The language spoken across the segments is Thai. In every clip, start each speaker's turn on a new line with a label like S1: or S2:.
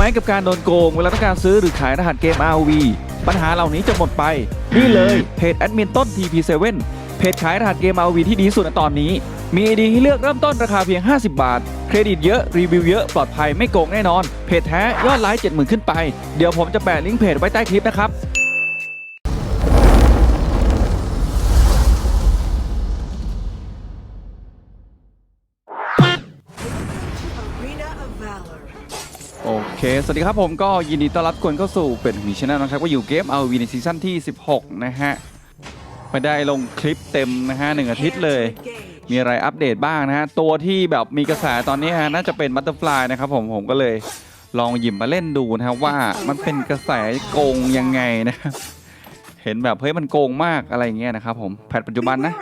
S1: ไหมกับการโดนโกง เวลาต้องการซื้อหรือขายรหัสเกม RV ปัญหาเหล่านี้จะหมดไป นี่เลยเพจแอดมินต้น TP7 เพจขายรหัสเกม RV ที่ดีสุดในตอนนี้ มีไอดีให้เลือกเริ่มต้นราคาเพียง 50 บาท เครดิตเยอะรีวิวเยอะปลอดภัยไม่โกงแน่นอน เพจแท้ยอดไลค์70,000 ขึ้นไป เดี๋ยวผมจะแปะลิงก์เพจไว้ใต้คลิปนะครับ เค สวัสดีครับผมก็ยินดีต้อนรับทุกคนเข้าสู่เป็นมีชแนลนะครับ ก็อยู่เกม RV ในซีซั่นที่ 16 นะฮะ ไม่ได้ลงคลิปเต็มนะฮะหนึ่งอาทิตย์เลย มีอะไรอัปเดตบ้างนะฮะ ตัวที่แบบมีกระแสตอนนี้ฮะน่าจะเป็นบัตเตอร์ฟลายนะครับผมผมก็เลยลองหยิบมาเล่นดูนะครับว่ามันเป็นกระแสโกงยังไงนะครับเห็นแบบเฮ้ยมันโกงมากอะไรอย่างเงี้ยนะครับผมแพทปัจจุบันนะ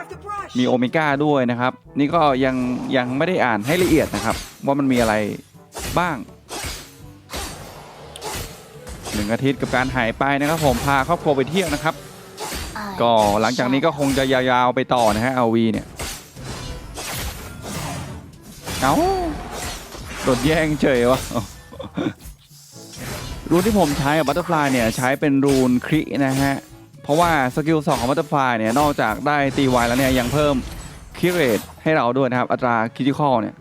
S1: มีโอเมก้าด้วยนะครับ นี่ก็ยังยังไม่ได้อ่านให้ละเอียดนะครับ ว่ามันมีอะไรบ้าง หนึ่งอาทิตย์กับการหายไปนะครับผมพาครอบครัวไปเที่ยวนะครับ ก็หลังจากนี้ก็คงจะยาวๆไปต่อนะฮะเอาวีเนี่ยเอาโดนแย่งเฉยวะรูนที่ผมใช้กับบัตเตอร์ฟลายเนี่ยใช้เป็นรูนครินะฮะ เพราะว่าสกิล2ของบัตเตอร์ฟลายเนี่ยนอกจากได้ตีไวแล้วเนี่ยยังเพิ่มคิเรตให้เราด้วยนะครับ อัตราคิ t ิคอลเนี่ย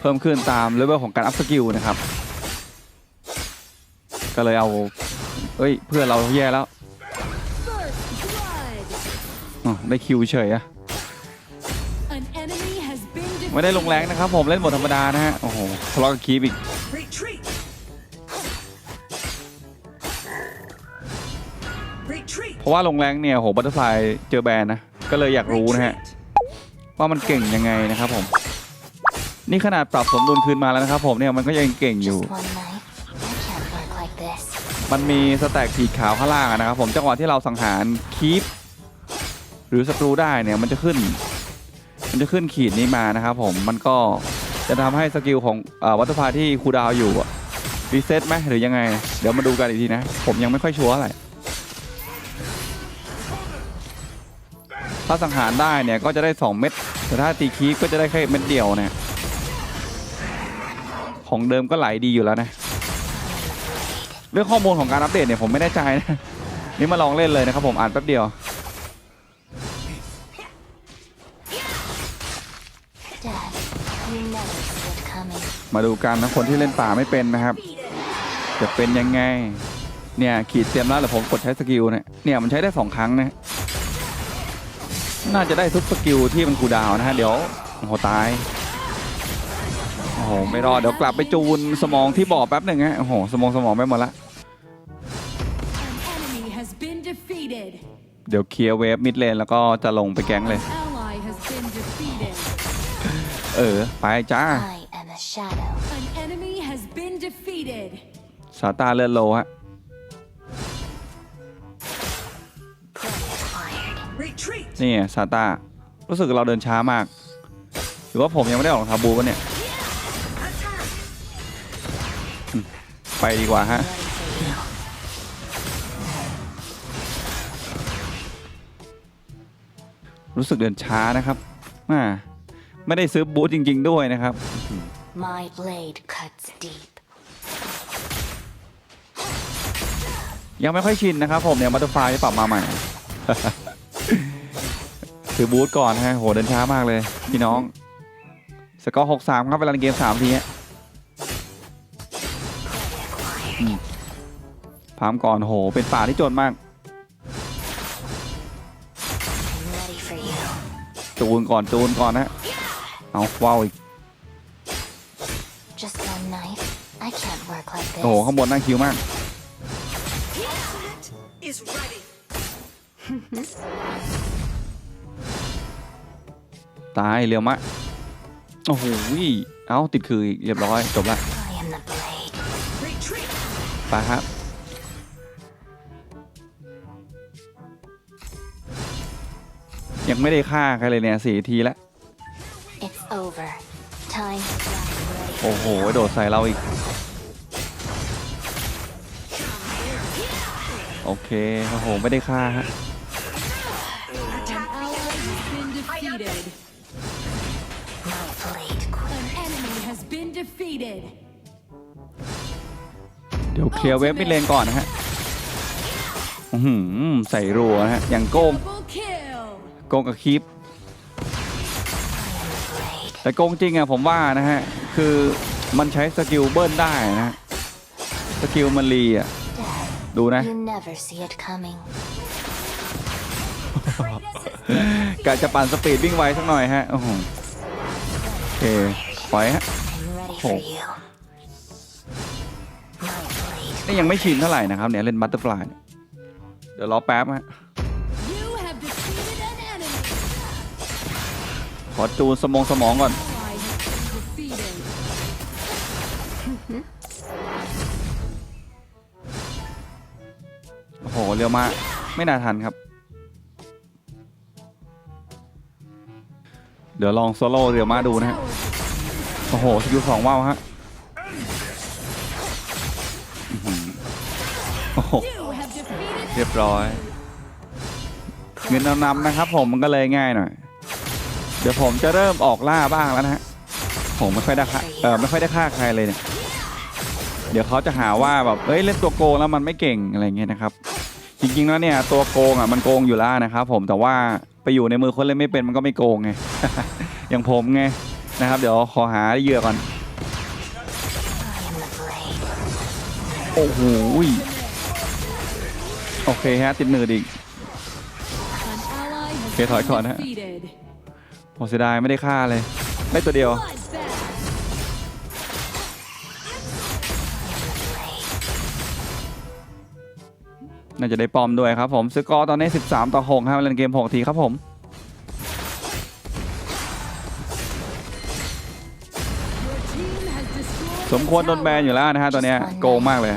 S1: เพิ่มขึ้นตามเลเวลของการอัพสกิลนะครับ ก็เลยเอา เอ้ย เพื่อนเราแย่แล้วได้คิวเฉยอะไม่ได้ลงแรงนะครับผมเล่นบทธรรมดานะฮะ โอ้โหทะเลาะกับคีบอีกเพราะว่าลงแรงเนี่ยโหบัตเตอร์ฟลายเจอแบนนะ ก็เลยอยากรู้นะฮะ ว่ามันเก่งยังไงนะครับผม นี่ขนาดปรับสมดุลคืนมาแล้วนะครับผมเนี่ยมันก็ยังเก่งอยู่ มันมีสแต็กขีดขาวข้างล่างนะครับผมจังหวะที่เราสังหารคีปหรือศัตรูได้เนี่ยมันจะขึ้น มันจะขึ้นขีดนี้มานะครับผมมันก็จะทำให้สกิลของอวัตถุภาที่คูดาวอยู่รีเซ็ตไหมหรือยังไง เดี๋ยวมาดูกันอีกทีนะ ผมยังไม่ค่อยชัวร์อะไรถ้าสังหารได้เนี่ยก็จะได้ 2 เม็ดแต่ถ้าตีคีปก็จะได้แค่เม็ดเดียวเนะของเดิมก็ไหลดีอยู่แล้วนะ เรื่องข้อมูลของการอัปเดตเนี่ยผมไม่แน่ใจนะนี่มาลองเล่นเลยนะครับผมอ่านแป๊บเดียวมาดูกันนะคนที่เล่นป่าไม่เป็นนะครับ จะเป็นยังไง เนี่ยขีดเตรียมแล้วแต่ผมกดใช้สกิลเนี่ยเนี่ยมันใช้ได้สองครั้งนะน่าจะได้ทุกสกิลที่มันคูดาวน์นะฮะเดี๋ยวโอ้โหตายโอ้โหไม่รอดเดี๋ยวกลับไปจูนสมองที่บ่อแป๊บหนึ่งฮะโอ้โหสมองสมองไปหมดละ เดี๋ยวเคลียร์เวฟมิดเลนแล้วก็จะลงไปแก๊งเลย
S2: Ally has been defeated.
S1: เออ ไปจ้า
S3: I am a shadow.
S2: An enemy has been defeated.
S1: ซาตาเลือดโลฮะ
S4: Retreat.
S1: นี่ไงซาตารู้สึกเราเดินช้ามาก หรือว่าผมยังไม่ได้ออกรองเทาบูกันเนี่ย
S4: Attack.
S1: ไปดีกว่าฮะ
S3: Ready
S1: รู้สึกเดินช้านะครับอ่าไม่ได้ซื้อบูทจริง ๆ ด้วยนะครับ
S3: My blade cuts deep.
S1: ยังไม่ค่อยชินนะครับผมเนี่ยมัตเตอร์ไฟที่ปรับมาใหม่ซื้อบูทก่อนฮะโหเดินช้ามากเลย พี่น้อง สกอร์หกสามครับเวลาในเกมสามทีฮะอืมพามก่อนโห เป็นป่าที่จนมาก จูนก่อนจูนก่อนนะเอาว้าวอีก
S3: Just one knife? I can't work like this.
S1: โอ้โหข้างบนน่าคิวมาก
S4: Ultimate is ready.
S1: ตายเร็วมะโอ้โหเอ้าติดคืออีกเรียบร้อยจบละ
S3: I am the blade.
S4: Retreat.
S1: ไปครับ ยังไม่ได้ฆ่าใครเลยเนี่ยสี่ทีแล้ว
S3: It's over. Time to die ready.
S1: โอ้โห โดดใส่เราอีก โอเคโอ้โห ไม่ได้ฆ่าฮะ
S4: Attack.
S2: Ally has been defeated.
S3: My blade queen.
S2: An enemy has been defeated.
S1: เดี๋ยวเคลียร์เว็บมิดเลนก่อนนะฮะ อื้อหือใส่รัวนะฮะ อย่างโกง
S2: Double kill.
S1: โกงกับคีปแต่โกงจริงอะผมว่านะฮะ คือมันใช้สกิลเบิ้ลได้นะฮะสกิลมันรีอะดูนะ
S3: You never see it coming.
S1: กะจะปั่นสปีดวิ่งไวสักหน่อยฮะ โอ้โหโอเคปล่อยฮะ
S3: I'm ready
S1: Oh.
S3: for you. My blade
S1: นี่ยังไม่ชินเท่าไหร่นะครับเนี่ย เล่นบัตเตอร์ฟลายเดี๋ยวรอแป๊บฮะ อจูนสมองสมองก่อน โอ้โห เร็วมาก ไม่น่าทันครับ เดี๋ยวลองโซโล่เรียวมาดูนะฮะ โอ้โหสกิลสองว้าวฮะโอ้โหเรียบร้อย เงินนำๆนะครับผมมันก็เลยง่ายหน่อย เดี๋ยวผมจะเริ่มออกล่าบ้างแล้วนะฮะผมไม่ค่อยได้ฆ่าเออไม่ค่อยได้ฆ่าใครเลยเนี่ยเดี๋ยวเขาจะหาว่าแบบเอ้ยเล่นตัวโกงแล้วมันไม่เก่งอะไรเงี้ยนะครับจริงๆแล้วเนี่ยตัวโกงอะมันโกงอยู่แล้วนะครับผมแต่ว่าไปอยู่ในมือคนเล่นไม่เป็นมันก็ไม่โกงไง อย่างผมไงนะครับ เดี๋ยวขอหาเหยื่อก่อน
S3: I am the blade.
S1: โอ้โหยโอเคฮะติดมืออีก
S2: an ally has
S1: Okay, thôi,
S2: been
S1: thôi, nè.
S2: defeated.
S1: ผมเสียดายไม่ได้ฆ่าเลย ได้ตัวเดียว น่าจะได้ปอมด้วยครับผมสกอร์ตอนนี้ 13 ต่อ6ครับเล่นเกม 6 ทีครับผมสมควรโดนแบนอยู่แล้วนะฮะตอนเนี้ยโกงมากเลย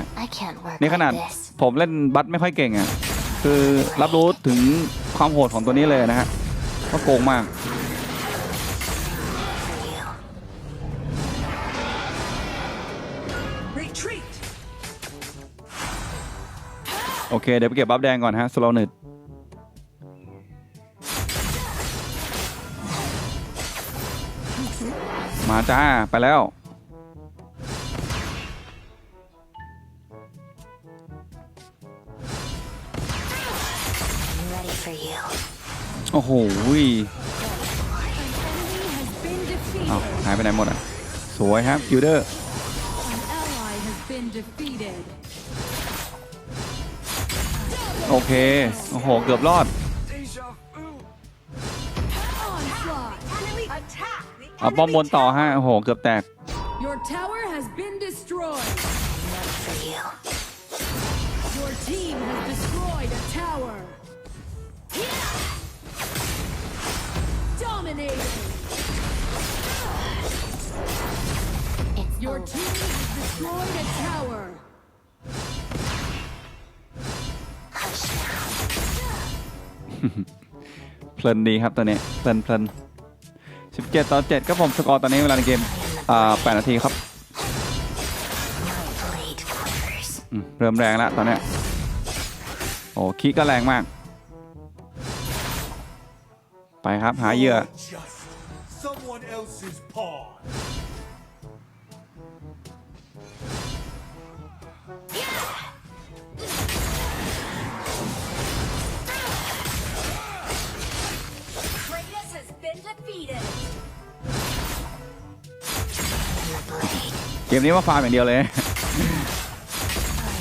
S1: นี่ขนาดผมเล่นบัตไม่ค่อยเก่งอะคือรับรู้ถึงความโหดของตัวนี้เลยนะฮะว่าโกงมาก โอเค เดี๋ยวไปเก็บบัฟแดงก่อนฮะสโลนิดมาจ้า ไปแล้ว
S3: I'm ready for you.
S1: โอ้โหย
S2: An enemy has been defeated.
S1: อ้าวหายไปไหนหมดอะ สวยครับคิวเดอร์ โอเค โอ้โห เกือบรอดเอาป้อมบนต่อฮะโอ้โห เกือบแตก
S2: Your tower has been destroyed. Your team has destroyed a tower. Dominating. Your team has destroyed a tower.
S1: เพลินดีครับตัวนี้เพลินเพลิน17ต่อ7ครับผมสกอร์ตอนนี้เวลาในเกมอ่า8นาทีครับเริ่มแรงแล้วตอนนี้โอ้คีก็แรงมาก ไปครับหาเหยื่อ มนี้มาฟาร์มอย่างเดียวเลย
S3: I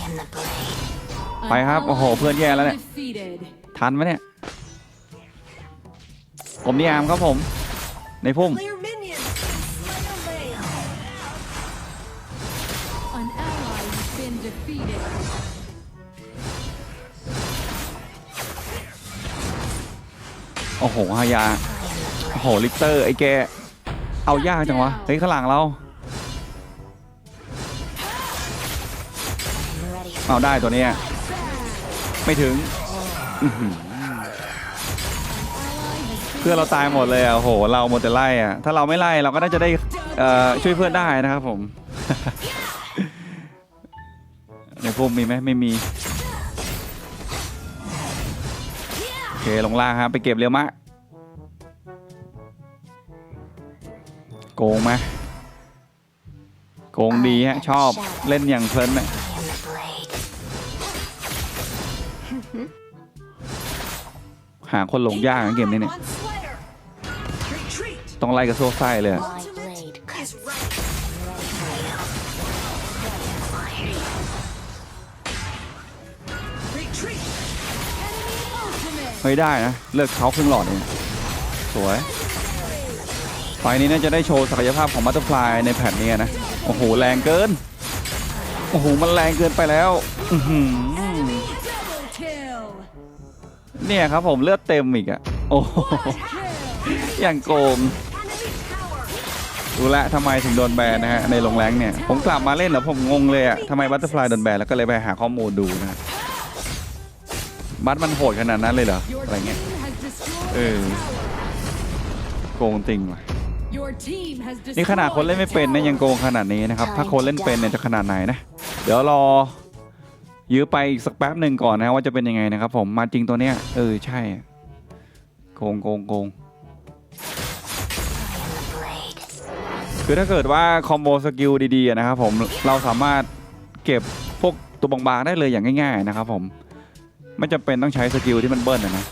S3: am the blade.
S1: ไปครับ
S2: An
S1: โอ้โห
S2: ally
S1: เพื่อนแย่แล้ว
S2: has
S1: เนี่ย
S2: been defeated.
S1: ทันไหมเนี่ย ผมนิยามครับผม ในพุ่ม
S4: Clear minions. Slay a lane.
S2: An ally has been defeated.
S1: โอ้โหฮายา โอ้โห ลิกเตอร์ ไอ้แก เอายากจังวะ เฮ้ย ข้างหลังเรา เอาได้ตัวเนี้ยไม่ถึงเพื่อเราตายหมดเลยอะโห เราหมดแต่ไล่อะถ้าเราไม่ไล่เราก็น่าจะได้ช่วยเพื่อนได้นะครับผมในพุ่มมีไหมไม่มีโอเคลงล่างครับไปเก็บเร็วมะโกงไหมโกงดีฮะชอบเล่นอย่างเพลินน่ะ หาคนหลงยากนะเกมนี้เนี่ย ต้องไล่กับโซ่ไส้เลยอะเฮ้ยได้นะ เลือกเขาครึ่งหลอดเองสวยไฟนี้น่าจะได้โชว์ศักยภาพของบัตเตอร์ฟลายในแผ่นนี้นะ โอ้โห แรงเกิน โอ้โห มันแรงเกินไปแล้ว อื เนี่ยครับผมเลือดเต็มอีกอะโอ้อย่างโกงรู้ละทำไมถึงโดนแบนนะฮะในลงแรงเนี่ย ผมกลับมาเล่นแล้วผมงงเลยอะทำไมบัตเตอร์ฟลายโดนแบนแล้วก็เลยไปหาข้อมูลดูนะบัตมันโหดขนาดนั้นเลยเหรออะไรเงี้ยเออโกงจริงว่ะนี่ขนาดคนเล่นไม่เป็นนะยังโกงขนาดนี้นะครับ ถ้าคนเล่นเป็นเนี่ยจะขนาดไหนนะ เดี๋ยวรอ ยื้อไปอีกสักแป๊บหนึ่งก่อนนะว่าจะเป็นยังไงนะครับ ผมมาจริงตัวเนี้ยเออใช่โกงโกงโกงคือถ้าเกิดว่าคอมโบสกิลดีๆนะครับผมเราสามารถเก็บพวกตัวบางๆได้เลยอย่างง่าย ๆนะครับผมไม่จำเป็นต้องใช้สกิลที่มันเบิ้ลนะ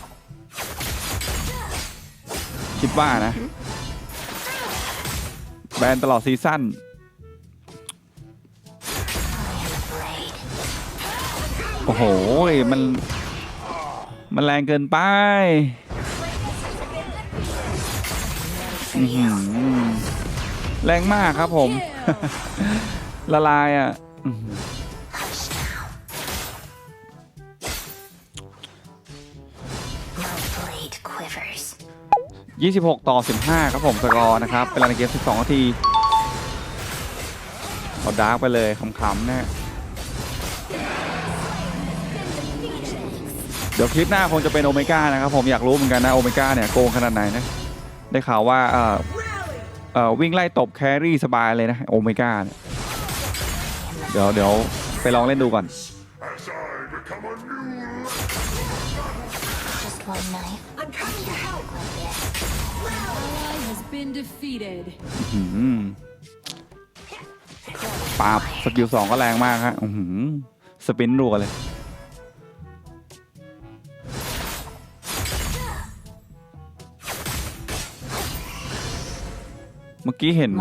S1: คิดว่านะ แบนตลอดซีซั่น โอ้โห มัน มันแรงเกินไปอื้อหือแรงมากครับผม
S2: Kill.
S1: ละลายอะอื้อหือ
S3: Hush now. My blade quivers.
S1: 26ต่อ15ครับผมสกอร์นะครับ เป็นเวลาในเกม12นาทีเอาดาร์กไปเลยขำๆนะ เดี๋ยวคลิปหน้าคงจะเป็นโอเมก้านะครับผมอยากรู้เหมือนกันนะโอเมก้าเนี่ยโกงขนาดไหนนะได้ข่าวว่าเอ่อ
S4: Rally.
S1: เอ่อวิ่งไล่ตบแครี่สบายเลยนะโอเมก้าเนี่ยเดี๋ยวเดี๋ยวไปลองเล่นดูก่อน
S3: Just one knife
S4: I'm coming to help.
S3: like this.
S2: Ally has been defeated.
S1: อื้อหือปราบสกิลสองก็แรงมากฮะอื้อหือสปินรัวเลย เมื่อกี้เห็น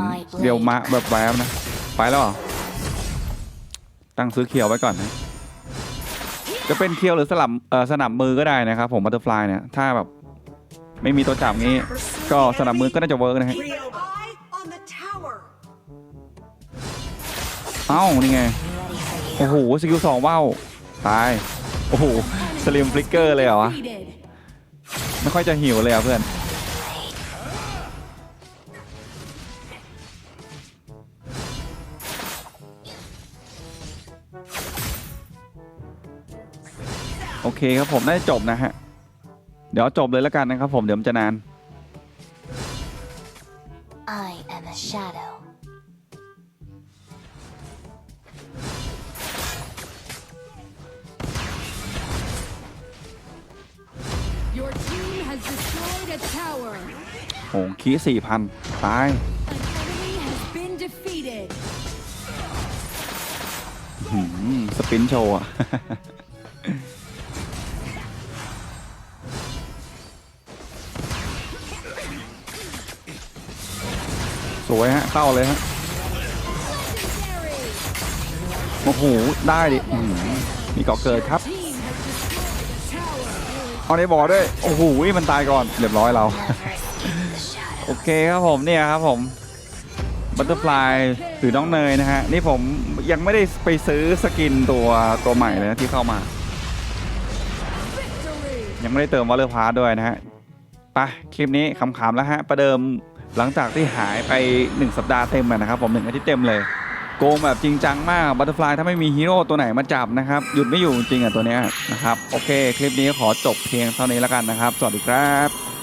S1: เดียวมะแบบแวบๆนะ ไปแล้วเหรอ ตั้งซื้อเคียวไว้ก่อนนะ จะเป็นเคียวหรือสลับเอ่อสนับมือก็ได้นะครับ ผมบัตเตอร์ฟลายเนี่ย ถ้าแบบไม่มีตัวจับงี้ ก็สนับมือก็น่าจะเวิร์กนะฮะ
S4: Keep an eye on the tower.
S1: เอ้า นี่ไง
S3: Ready for you.
S1: โอ้โห สกิลสองว้าว ตาย โอ้โห สลิมฟลิกเกอร์เลยเหรอวะ
S2: Defeated.
S1: ไม่ค่อยจะหิวเลยอะเพื่อน เคครับผมน่าจะจบนะฮะ เดี๋ยวจบเลยแล้วกันนะครับผมเดี๋ยวมันจะนาน
S3: I am a shadow.
S2: Your team has destroyed a tower.
S1: โหงคีสี่พันตาย
S2: An enemy has been defeated.
S1: หืมสปินโชว์อะ สวยฮะ เข้าเลยฮะ โอ้โห ได้ดิมีเกาะเกิดครับ เอาในบอร์ด้วย โอ้โห มันตายก่อน เรียบร้อยเรา โอเคครับผมเนี่ยครับผมบัตเตอร์ฟลายหรือน้องเนยนะฮะ นี่ผมยังไม่ได้ไปซื้อสกินตัวตัวใหม่เลยนะที่เข้ามา ยังไม่ได้เติมวอลเลอร์พาร์ด้วยนะฮะไปคลิปนี้ขำๆแล้วฮะ ประเดิม หลังจากที่หายไป 1 สัปดาห์เต็มนะครับผมหนึ่งอาทิตย์เต็มเลยโกงแบบจริงจังมากบัตเตอร์ฟลายถ้าไม่มีฮีโร่ตัวไหนมาจับนะครับหยุดไม่อยู่จริงอะตัวเนี้ยนะครับโอเค คลิปนี้ขอจบเพียงเท่านี้แล้วกันนะครับ สวัสดีครับ